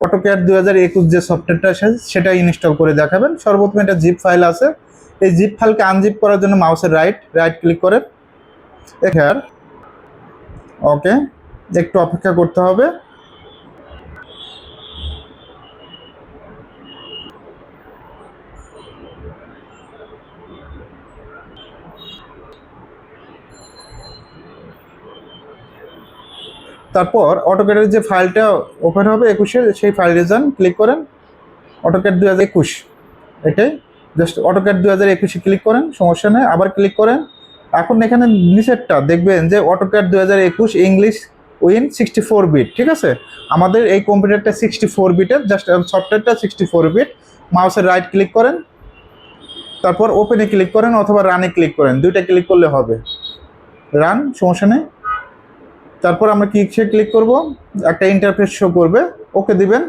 AutoCAD দু হাজার একুশ যে সফটওয়্যারটা আছে, সেটা ইনস্টল করে দেখাবেন। সর্বপ্রথম একটা জিপ ফাইল আছে। এই জিপ ফাইলকে আনজিপ করার জন্য মাউসের রাইট রাইট ক্লিক করেন। এখার ওকে একটু অপেক্ষা করতে হবে। তারপর অটোক্যাডের যে ফাইলটা ওপেন হবে একুশের সেই ফাইলে যান ক্লিক করেন। অটোক্যাড দুই হাজার একুশ এটাই জাস্ট অটোক্যাড দুই হাজার একুশে ক্লিক করেন, সমস্যা নেই, আবার ক্লিক করেন। এখন এখানে নিচেরটা দেখবেন যে অটোক্যাড দুই হাজার একুশ English Win sixty four bit ঠিক আছে? আমাদের এই কম্পিউটারটা সিক্সটি ফোর বিটের জাস্ট সফটওয়্যারটা সিক্সটি ফোর বিট মাউসের রাইট ক্লিক করেন। তারপর ওপেনে ক্লিক করেন অথবা রানে ক্লিক করেন। দুইটা ক্লিক করলে হবে। রান সমস্যা নেই। তারপর আমরা কিসে ক্লিক করব? একটা ইন্টারফেস শো করবে। ওকে দিবেন।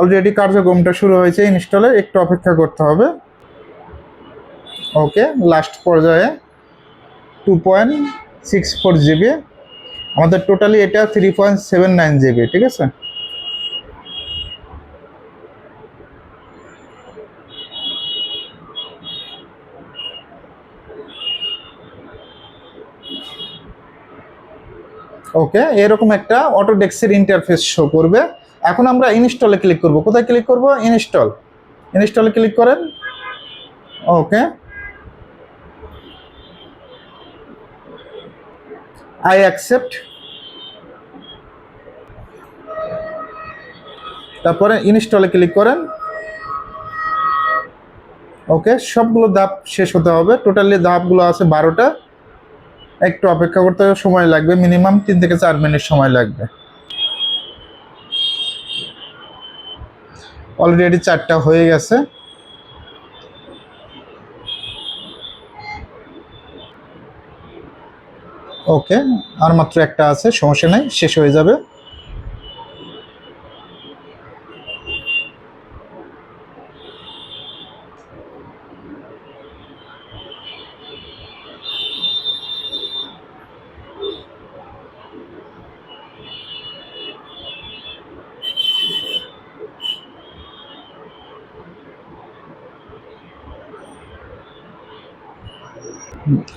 অলরেডি কার্যক্রমটা শুরু হয়েছে ইনস্টলে একটু অপেক্ষা করতে হবে। ওকে লাস্ট পর্যায়ে two point six four GB আমাদের টোটালি এটা three point seven nine GB ঠিক আছে? ওকে এরকম একটা অটোডেক্সের ইন্টারফেস শো করবে। এখন আমরা ইনস্টলে ক্লিক করব। কোথায় ক্লিক করব? ইনস্টল ইনস্টলে ক্লিক করেন। ওকে আই অ্যাকসেপ্ট তারপরে ইনস্টলে ক্লিক করেন। ওকে সবগুলো ধাপ শেষ হতে হবে। টোটালি ধাপগুলো আছে বারোটা। একটু অপেক্ষা করতে সময় লাগবে, মিনিমাম তিন থেকে চার মিনিট সময় লাগবে। অলরেডি চারটা হয়ে গেছে। ওকে আর মাত্র একটা আছে, সমস্যা নেই, শেষ হয়ে যাবে।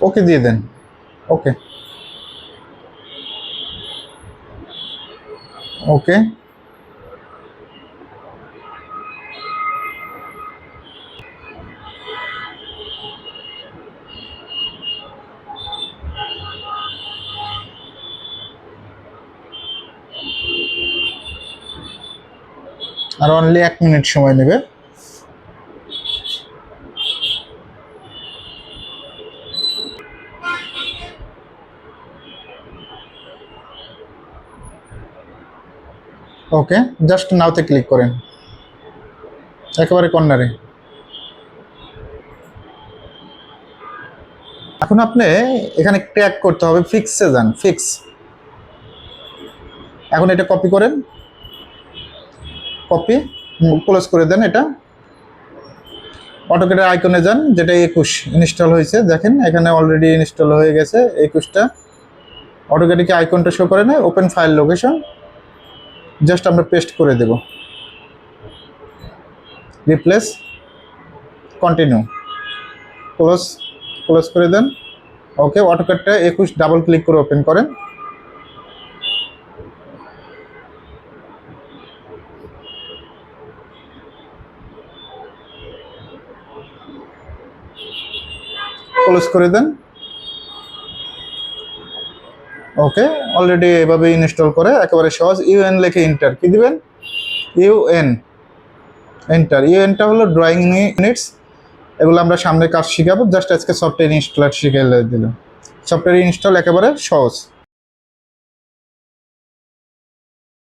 ওকে দিয়ে দেন। ওকে। ওকে। আর অনলি এক মিনিট সময় নেবে। ওকে জাস্ট নাওতে ক্লিক করেন। একেবারে কর্নারে। এখন আপনি এখানে ক্র্যাক করতে হবে ফিক্সে যান ফিক্স এখন এটা কপি করেন। কপি ক্লোজ করে দেন এটা। অটোকেটের আইকনে যান, যেটা একুশ ইনস্টল হয়েছে। দেখেন, এখানে অলরেডি ইনস্টল হয়ে গেছে একুশটা। অটোকেটিকে আইকনটা শো করে নেয় ওপেন ফাইল লোকেশন জাস্ট আমরা পেস্ট করে দেব। রিপ্লেস কন্টিনিউ ক্লোজ ক্লোজ করে দেন। ওকে অটোকাটটা একুশ ডাবল ক্লিক করে ওপেন করেন। ক্লোজ করে দেন। ওকে অলরেডি এভাবে ইনস্টল করে, একেবারে সহজ ইউএন লিখে ইন্টার কি দিবেন? ইউএন এন্টার ইউএনটা হলো ড্রয়িং ইউনিটস এগুলো আমরা সামনে কাজ শিখাবো জাস্ট আজকে সফটওয়্যার ইনস্টলার শিখে দিলাম। সফটওয়্যার ইনস্টল একেবারে সহজ।